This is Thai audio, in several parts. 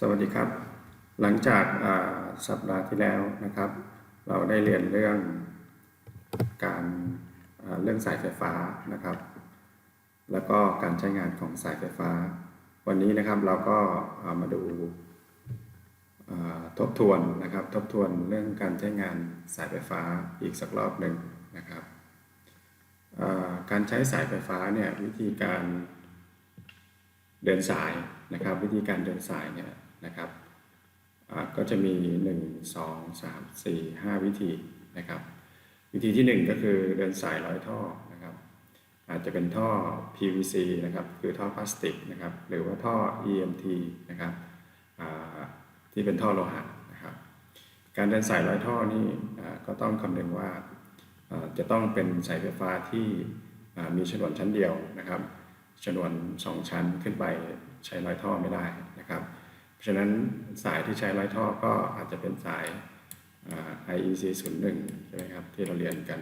สวัสดีครับ หลังจากสัปดาห์ที่แล้วนะครับ เราได้เรียนเรื่องการเรื่องสายไฟฟ้านะครับ แล้วก็การใช้งานของสายไฟฟ้า วันนี้นะครับเราก็ามาดูาทบทวนนะครับ ทบทวนเรื่องการใช้งานสายไฟฟ้าอีกสักรอบหนึ่งนะครับาการใช้สายไฟฟ้าเนี่ยวิธีการเดินสายนะครับ วิธีการเดินสายเนี่ย นะครับก็จะมี 1 2 3 4 5 วิธีนะครับ วิธีที่ 1 ก็คือเดินสายร้อยท่อนะครับ อาจจะเป็นท่อ PVC นะครับคือท่อพลาสติกนะครับหรือว่าท่อ EMT นะครับที่เป็นท่อโลหะนะครับ การเดินสายร้อยท่อนี่ก็ต้องคำนึงว่าจะต้องเป็นสายไฟฟ้าที่มีฉนวนชั้นเดียวนะครับชนวน 2 ชั้นขึ้นไปใช้ร้อยท่อไม่ได้นะครับ เพราะฉะนั้นสายที่ใช้ร้อยท่อก็อาจจะเป็นสาย IEC 01ใช่ไหมครับที่เราเรียนกัน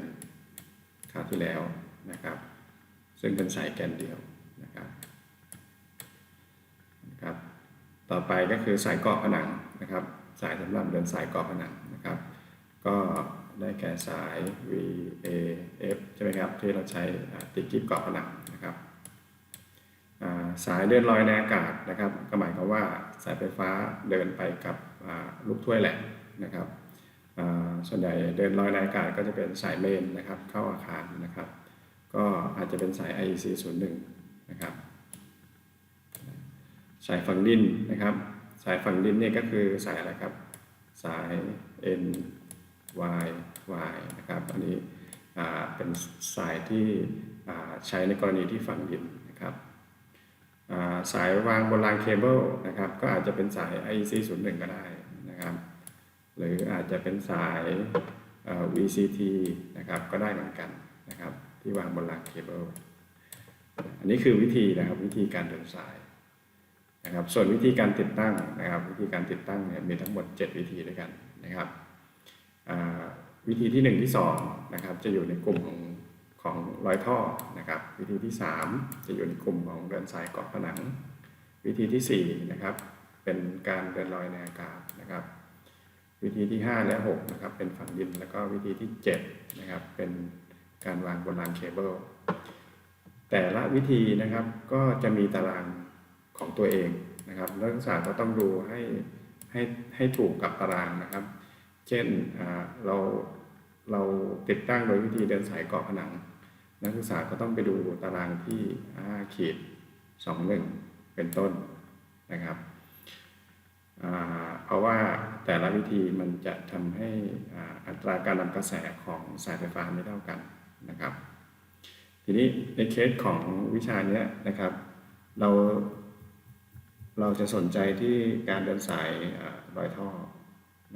คราวที่แล้วนะครับ ซึ่งเป็นสายแกนเดียวนะครับนะครับ ต่อไปก็คือสายเกาะผนังนะครับ สายสำหรับเดินสายเกาะผนังนะครับ ก็ได้แก่สาย VAF ใช่ไหมครับที่เราใช้ติดกิ๊บเกาะผนังนะครับ สายเดินลอยในอากาศนะครับ ก็หมายความว่าสายไฟฟ้าเดินไปกับลูกถ้วยแหลกนะครับส่วนใหญ่เดินลอยในอากาศก็จะเป็นสายเมนนะครับเข้าอาคารนะครับ ก็อาจจะเป็นสาย IEC 01นะครับสายฝังดินนะครับ สายฝังดินเนี่ยก็คือสายอะไรครับ สาย N Y Y นะครับ อันนี้เป็นสายที่ใช้ในกรณีที่ฝังดิน สายวางบนรางเคเบิลนะครับ ก็อาจจะเป็นสาย IEC 01 ก็ได้นะครับ หรืออาจจะเป็นสาย VCT นะครับ ก็ได้เหมือนกันนะครับ ที่วางบนรางเคเบิลอันนี้คือวิธีนะครับวิธีการเดินสายนะครับ ส่วนวิธีการติดตั้งนะครับ วิธีการติดตั้งเนี่ยมีทั้งหมด 7 วิธีด้วยกันนะครับวิธีที่ 1 ที่2นะครับจะอยู่ในกลุ่มของ ของรอยท่อนะครับ วิธีที่ 3 จะอยู่ในกลุ่มของเดินสายเกาะผนัง วิธีที่4นะครับเป็นการเดินลอยในอากาศนะครับ วิธีที่ 5 และ6นะครับเป็นฝังดินแล้วก็วิธีที่7นะครับเป็นการวางบนรางเคเบิลแต่ละวิธีนะครับก็จะมีตารางของตัวเองนะครับนักศึกษาก็ต้องดูให้ให้ให้ถูกกับตารางนะครับ เช่นเราเราติดตั้งโดยวิธีเดินสายเกาะผนัง นักศึกษาก็ต้องไปดูตารางที่5ขีด21 เป็นต้นนะครับเพราะว่าแต่ละวิธีมันจะทำให้อัตราการนำกระแสของสายไฟฟ้าไม่เท่ากันนะครับ ทีนี้ในเคสของวิชานี้นะครับ เราเราจะสนใจที่การเดินสายอ่ารอยท่อ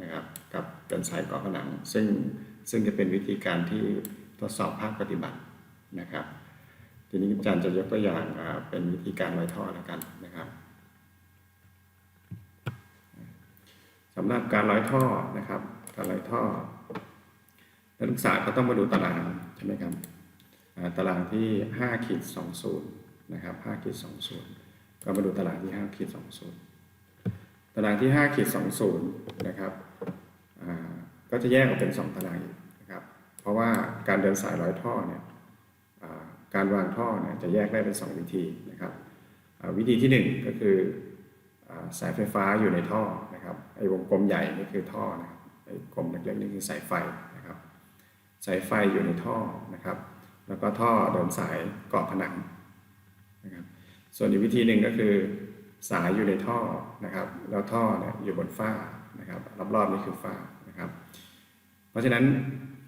นะครับกับเดินสายกาะผนัง ซึ่งซึ่งจะเป็นวิธีการที่ทดสอบภาคปฏิบัติ นะครับ ทีนี้อาจารย์จะยกตัวอย่างเป็นวิธีการรอยท่อแล้วกันนะครับสำหรับการร้อยท่อนะครับ การร้อยท่อนักศึกษาก็ต้องมาดูตารางใช่ไหมครับตารางที่5ขีด20นะครับ5ขีด20 ก็มาดูตารางที่5ขีด20 ตารางที่5ขีด20นะครับก็จะแยกออกเป็น 2 ตารางอีกนะครับ เพราะว่าการเดินสายร้อยท่อเนี่ย การวางท่อเนี่ยจะแยกได้เป็น 2 วิธีนะครับวิธีที่ 1 ก็คือสายไฟฟ้าอยู่ในท่อนะครับไอ้วงกลมใหญ่นี่คือท่อนะครับไอ้กลมเล็กๆนี่คือสายไฟนะครับสายไฟอยู่ในท่อนะครับ แล้วก็ท่อเดินสายเกาะผนังนะครับส่วนอีกวิธีหนึ่งก็คือสายอยู่ในท่อนะครับ แล้วท่อเนี่ยอยู่บนฝ้านะครับรอบๆนี่คือฝ้านะครับ เพราะฉะนั้น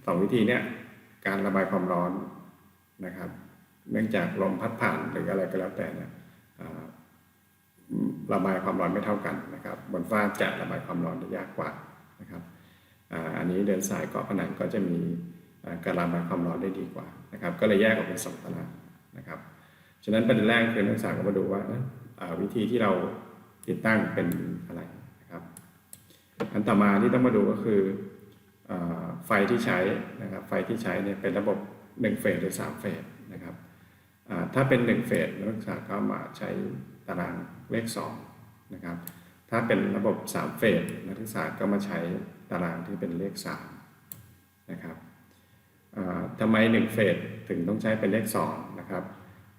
สองวิธีเนี้ยการระบายความร้อน นะครับ เนื่องจากลมพัดผ่านหรืออะไรก็แล้วแต่เนี่ยระบายความร้อนไม่เท่ากันนะครับ บนฝ้าจะระบายความร้อนได้ยากกว่านะครับอันนี้เดินสายเกาะผนังก็จะมีการระบายความร้อนได้ดีกว่านะครับ ก็เลยแยกออกเป็นสองตารางนะครับฉะนั้นประเด็นแรกคือนักศึกษาก็มาดูว่าเอ๊ะวิธีที่เราติดตั้งเป็นอะไรนะครับอันต่อมาที่ต้องมาดูก็คืออไฟที่ใช้นะครับไฟที่ใช้เนี่ยเป็นระบบ 1เฟสหรือ3เฟสนะครับถ้าเป็น1เฟสนักศึกษาก็มาใช้ตารางเลข2นะครับถ้าเป็นระบบ3เฟสนักศึกษาก็มาใช้ตารางที่เป็นเลข3นะครับทำไม1เฟสถึงต้องใช้เป็นเลข2นะครับ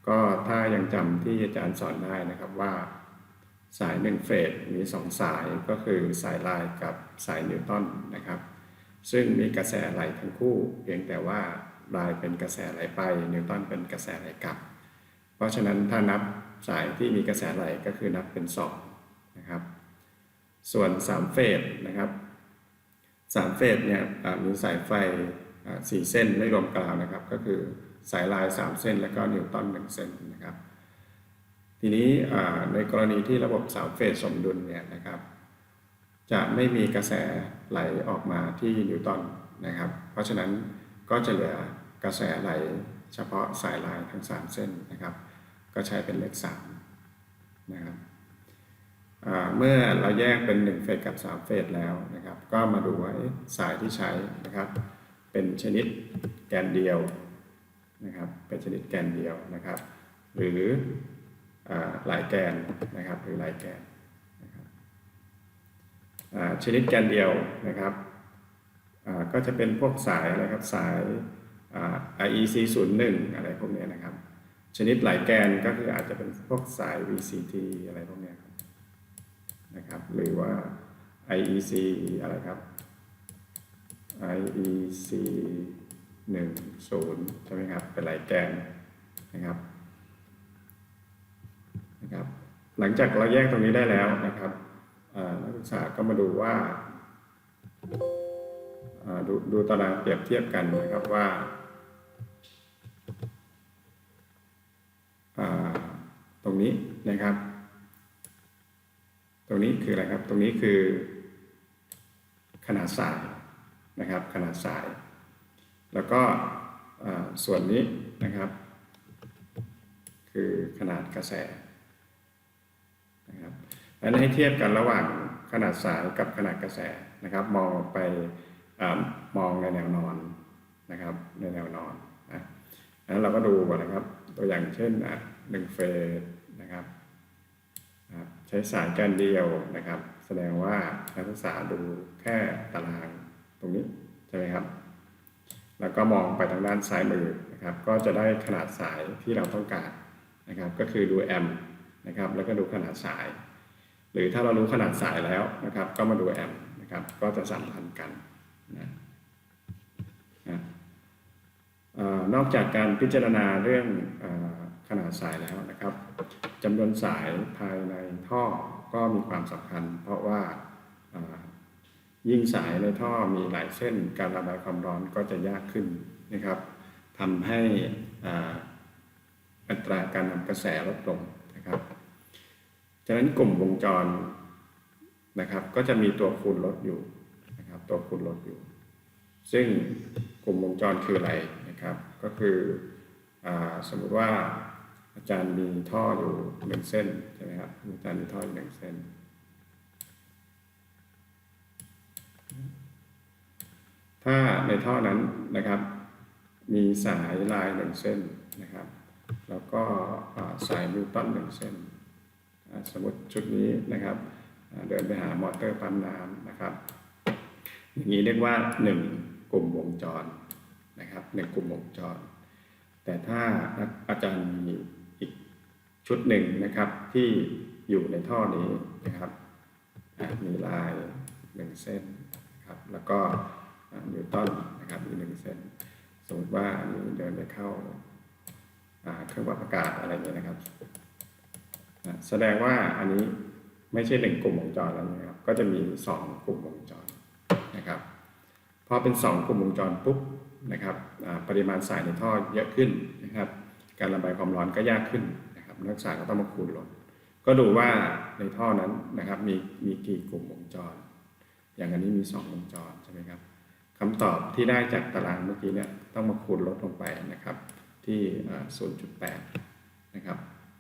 ก็ถ้ายังจำที่อาจารย์สอนได้นะครับว่าสาย1เฟสมี2สายก็คือสายลายกับสายนิวตันนะครับ ซึ่งมีกระแสไหลทั้งคู่ เพียงแต่ว่า ลายเป็นกระแสไหลไป นิวตันเป็นกระแสไหลกลับ เพราะฉะนั้นถ้านับสายที่มีกระแสไหลก็คือนับเป็น2นะครับส่วน3เฟสนะครับ3เฟสเนี่ยมีสายไฟสี่เส้นไม่รวมกราวนะครับ ก็คือสายลาย 3 เส้น แล้วก็นิวตัน1เส้นนะครับทีนี้ในกรณีที่ระบบ3เฟสสมดุลเนี่ยนะครับ จะไม่มีกระแสไหลออกมาที่นิวตันนะครับ เพราะฉะนั้นก็จะเหลือ กระแสไหลเฉพาะสายลายทั้ง 3 เส้นนะครับ ก็ใช้เป็นเลข3นะครับเมื่อเราแยกเป็น 1 เฟสกับ 3 เฟสแล้วนะครับ ก็มาดูว่าสายที่ใช้นะครับ เป็นชนิดแกนเดียวนะครับ เป็นชนิดแกนเดียวนะครับ หรืออหลายแกนนะครับ หรือหลายแกนอ่าชนิดแกนเดียวนะครับก็จะเป็นพวกสายอะไรครับสาย IEC 0 1อะไรพวกนี้นะครับ ชนิดหลายแกนก็คืออาจจะเป็นพวกสาย VCT อะไรพวกนี้นะครับหรือว่า IEC อะไรครับ IEC 1 0ใช่ไหมครับเป็นหลายแกนนะครับนะครับ หลังจากเราแยกตรงนี้ได้แล้วนะครับนักศึกษาก็มาดูว่าอ่าดูดูตารางเปรียบเทียบกันนะครับว่าอ่าตรง นี้นะครับ ตรงนี้คืออะไรครับ ตรงนี้คือ ขนาดสายนะครับ ขนาดสาย แล้วก็ส่วนนี้นะครับ คือขนาดกระแสนะครับอันนี้ให้เทียบกันระหว่างขนาดสายกับขนาดกระแสนะครับ มองไปอมองในแนวนอนนะครับ ในแนวนอนนะแล้วเราก็ดูก่อนนะครับ ตัวอย่างเช่นหนึ่งเฟส นะครับ ใช้สายแกนเดียวนะครับ แสดงว่านักศึกษาดูแค่ตารางตรงนี้ใช่ไหมครับ แล้วก็มองไปทางด้านซ้ายมือนะครับ ก็จะได้ขนาดสายที่เราต้องการนะครับ ก็คือดูแอมนะครับ แล้วก็ดูขนาดสาย หรือถ้าเรารู้ขนาดสายแล้วนะครับ ก็มาดูแอมนะครับ ก็จะสัมพันธ์กันนะนะเอ่อนอกจากการพิจารณาเรื่องอ ขนาดสายแล้วนะครับจำนวนสายภายในท่อก็มีความสำคัญ เพราะว่ายิ่งสายในท่อมีหลายเส้น การระบายความร้อนก็จะยากขึ้นนะครับทำให้อัตราการนำกระแสลดลงนะครับฉะนั้นกลุ่มวงจรนะครับก็จะมีตัวคูณลดอยู่นะครับตัวคูณลดอยู่ ซึ่งกลุ่มวงจรคืออะไรนะครับ ก็คืออสมมติว่า อาจารย์มีท่ออยู่หนึ่งเส้นใช่ไหมครับอาจารย์มีท่ออยู่หนึ่งเส้น ถ้าในท่อนั้นนะครับ มีสายลายหนึ่งเส้นนะครับ แล้วก็สายนิวตันหนึ่งเส้น สมมติชุดนี้นะครับ เดินไปหามอเตอร์ปั๊มน้ำนะครับอย่างนี้เรียกว่า 1 กลุ่มวงจรนะครับหนึ่งกลุ่มวงจร แต่ถ้าอาจารย์มี ชุดหนึ่งนะครับที่อยู่ในท่อนี้นะครับมีลายหนึ่งเส้นครับแล้วก็นิวตันนะครับอีหนึ่งเส้น สมมติว่าอันนี้เดินไปเข้าเครื่องปรับอากาศอะไรอย่างเงี้ยนะครับ แสดงว่าอันนี้ไม่ใช่หนึ่งกลุ่มวงจรแล้วนะครับ ก็จะมีสองกลุ่มวงจรนะครับพอเป็นสองกลุ่มวงจรปุ๊บนะครับปริมาณสายในท่อเยอะขึ้นนะครับ การระบายความร้อนก็ยากขึ้น นักศึกษาก็ต้องมาคูณลงก็ดูว่าในท่อนั้นนะครับมีมีกี่กลุ่มวงจร อย่างอันนี้มีสองวงจรใช่ไหมครับคำตอบที่ได้จากตารางเมื่อกี้เนี่ยต้องมาคูณลดลงไปนะครับ ที่ 0.8 นะครับ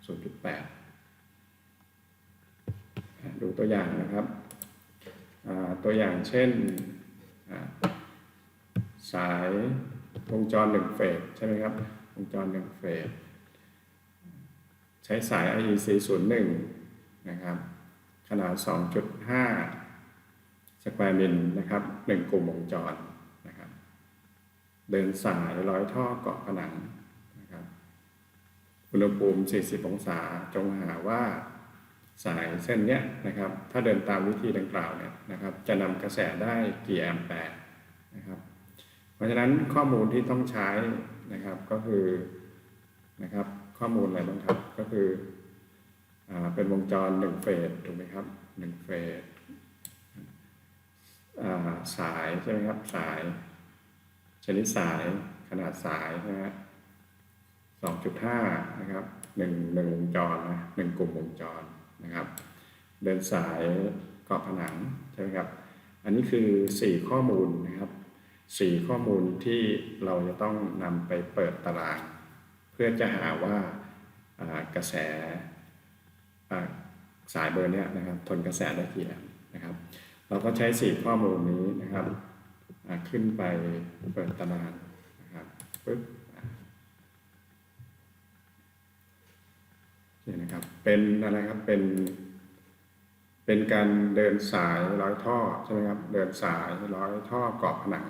0.8 ดูตัวอย่างนะครับ ตัวอย่างเช่นสายวงจรหนึ่งเฟสใช่ไหมครับ วงจรหนึ่งเฟส ช้สาย IEC 0 1นะครับ ขนาด 2.5 สแควร์มิลนะครับหนึ่งกลุ่มวงจรนะครับ เดินสายร้อยท่อเกาะผนังนะครับ อุณหภูมิ 40 องศา จงหาว่าสายเส้นเนี้ยนะครับ ถ้าเดินตามวิธีดังกล่าวเนี่ยนะครับ จะนำกระแสได้กี่แอมแปร์นะครับ เพราะฉะนั้นข้อมูลที่ต้องใช้นะครับก็คือนะครับ ข้อมูลอะไรบ้างครับ ก็คืออเป็นวงจรหนึ่งเฟสถูกไหมครับหนึ่งเฟสสายใช่ไหมครับสาย ชนิดสายขนาดสายนะฮะสองจุดห้านะครับหนึ่งหนึ่งวงจรนะหนึ่งกลุ่มวงจรนะครับ เดินสายเกาะผนังใช่ไหมครับ อันนี้คือสี่ข้อมูลนะครับสี่ข้อมูลที่เราจะต้องนำไปเปิดตาราง พื่อจะหาว่ากระแสสายเบอร์เนี้ยนะครับทนกระแสได้กี่แอมป์นะครับ เราก็ใช้สี่ข้อมูลนี้นะครับขึ้นไปเปิดตารางนะครับปึ๊บนี่นะครับเป็นอะไรครับเป็นเป็นการเดินสายร้อยท่อใช่ไหมครับเดินสายร้อยท่อเกาะผนัง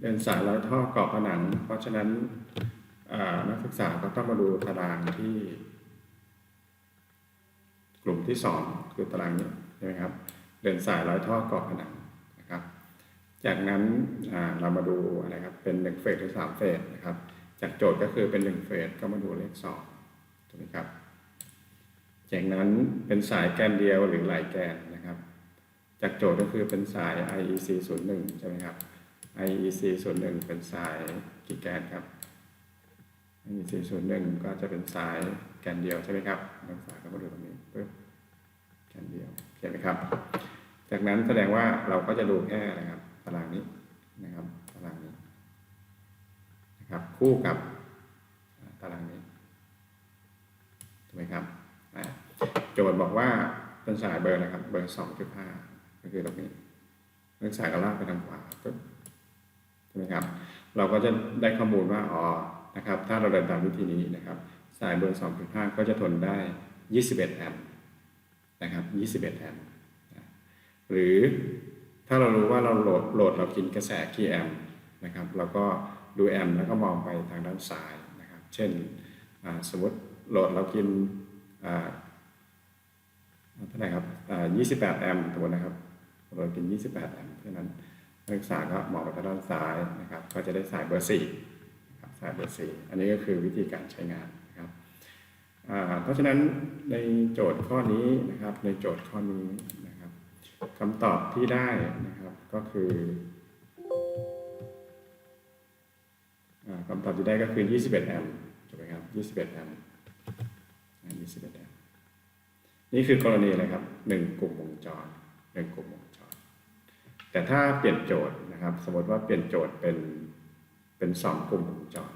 เดินสายร้อยท่อเกาะผนัง เพราะฉะนั้น นักศึกษาก็ต้องมาดูตารางที่ กลุ่มที่สองคือตารางนี้ใช่ไหมครับ เดินสายร้อยท่อเกาะผนังนะครับ จากนั้นเรามาดูอะไรครับเป็นหนึ่งเฟสหรือสามเฟสนะครับ จากโจทย์ก็คือเป็นหนึ่งเฟสก็มาดูเลขสองถูกไหมครับจากนั้นเป็นสายแกนเดียวหรือหลายแกนนะครับ จากโจทย์ก็คือเป็นสาย IEC 0 1ใช่ไหมครับ IEC 0 1เป็นสายกี่แกนครับ IEC 0 1ก็จะเป็นสายแกนเดียวใช่ไหมครับนักศึกษาก็มาดูตรงนี้ปึ๊บแกนเดียวเห็นไหมครับ จากนั้นแสดงว่าเราก็จะดูแค่นะครับตารางนี้นะครับตารางนี้นะครับคู่กับตารางนี้ถูกไหมครับโจทย์บอกว่าเป็นสายเบอร์นะครับเบอร์สองจุดห้าก็คือตรงนี้เรื่องสายก็ลากไปทางขวาปึ๊บใช่ไหมครับ เราก็จะได้ข้อมูลว่าอ๋อ นะครับ ถ้าเราเดินตามวิธีนี้นะครับ สายเบอร์สองจุดห้าก็จะทนได้ยี่สิบเอ็ดแอมป์นะครับยี่สิบเอ็ดแอมป์หรือถ้าเรารู้ว่าเราโหลดโหลดเรากินกระแสกี่แอมป์นะครับเราก็ดูแอมป์แล้วก็มองไปทางด้านซ้ายนะครับ เช่นสมมติโหลดเรากินเท่าไหร่ครับอ่า28 แอมป์สมมตินะครับโหลดกิน 28 แอมป์เพราะนั้นนักศึกษาก็มองไปทางด้านซ้ายนะครับ ก็จะได้สายเบอร์4นะครับสาย เบอร์4อันนี้ก็คือวิธีการใช้งานนะครับเพราะฉะนั้นในโจทย์ข้อนี้นะครับในโจทย์ข้อนี้นะครับคำตอบที่ได้นะครับก็คือคำตอบที่ได้ก็คือ 21 แอมป์ถูกไหมครับ 21 แอมป์21 แอมป์นี่คือกรณีอะไรครับหนึ่งกลุ่มวงจรหนึ่งกลุ่มวงจร แต่ถ้าเปลี่ยนโจทย์นะครับ สมมติว่าเปลี่ยนโจทย์เป็น เป็นสองกลุ่มวงจร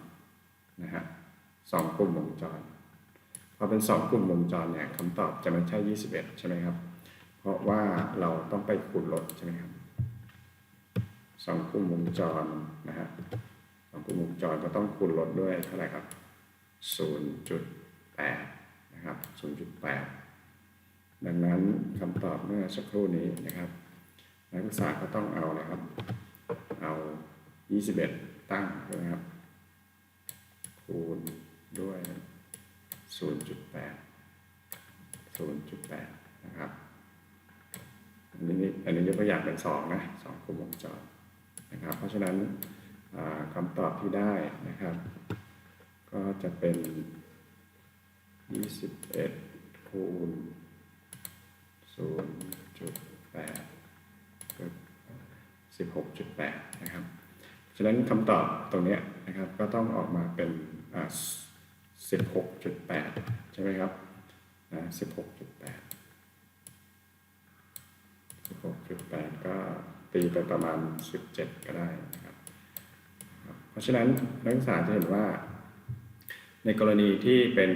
นะฮะสองกลุ่มวงจรพอเป็นสองกลุ่มวงจรเนี่ยคำตอบจะไม่ใช่ 21 ใช่ไหมครับ เพราะว่าเราต้องไปคูณลดใช่ไหมครับสองกลุ่มวงจรนะฮะสองกลุ่มวงจรก็ต้องคูณลดด้วยเท่าไหร่ครับ 0.8 นะครับ 0.8 ดังนั้นคำตอบเมื่อสักครู่นี้นะครับนักศึกษาก็ต้องเอานะครับ 21ตั้งใช่ไหมครับ คูณด้วย0.8 0.8นย์จุดแปดนะครับ อันนี้อันนี้ยกตัวอย่างเป็นสองนะสองกลุ่มวงจรนะครับ เพราะฉะนั้นคำตอบที่ได้นะครับ ก็จะเป็น21คูณ0.8ก็16.8นะครับ ฉะนั้นคำตอบตรงนี้นะครับก็ต้องออกมาเป็น16.8ใช่ไหมครับ16.8 16.8ก็ตีไปประมาณ17ก็ได้นะครับครับ เพราะฉะนั้นนักศึกษาจะเห็นว่า ในกรณีที่เป็น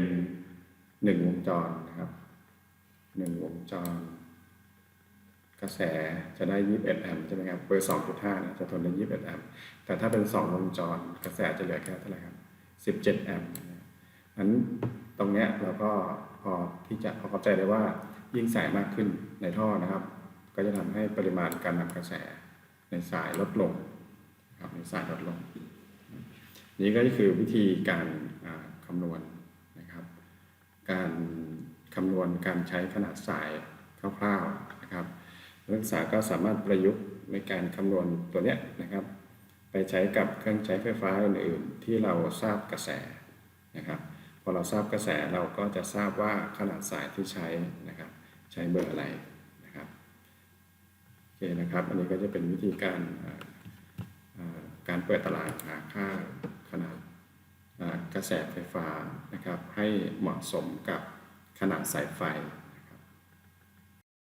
หนึ่งวงจรนะครับหนึ่งวงจร กระแสจะได้ 21 แอมป์ใช่ไหมครับ เบอร์ 2.5เนี่ยจะทนได้ 21 แอมป์ แต่ถ้าเป็น 2 วงจร กระแสจะเหลือแค่เท่าไหร่ครับ 17 แอมป์นั้นตรงเนี้ยเราก็พอที่จะพอเข้าใจได้ว่ายิ่งใส่มากขึ้นในท่อนะครับ ก็จะทำให้ปริมาณการนำกระแสในสายลดลงครับในสายลดลง นี่ก็คือวิธีการอ่าคำนวณนะครับ การคำนวณการใช้ขนาดสายคร่าวๆนะครับ นักศึกษาก็สามารถประยุกต์ในการคำนวณตัวเนี้ยนะครับ ไปใช้กับเครื่องใช้ไฟฟ้าอื่นๆ ที่เราทราบกระแสนะครับพอเราทราบกระแสเราก็จะทราบว่าขนาดสายที่ใช้นะครับใช้เบอร์อะไรนะครับโอเคนะครับ อันนี้ก็จะเป็นวิธีการการเปิดตลาดหาค่าขนาดกระแสไฟฟ้านะครับให้เหมาะสมกับขนาดสายไฟ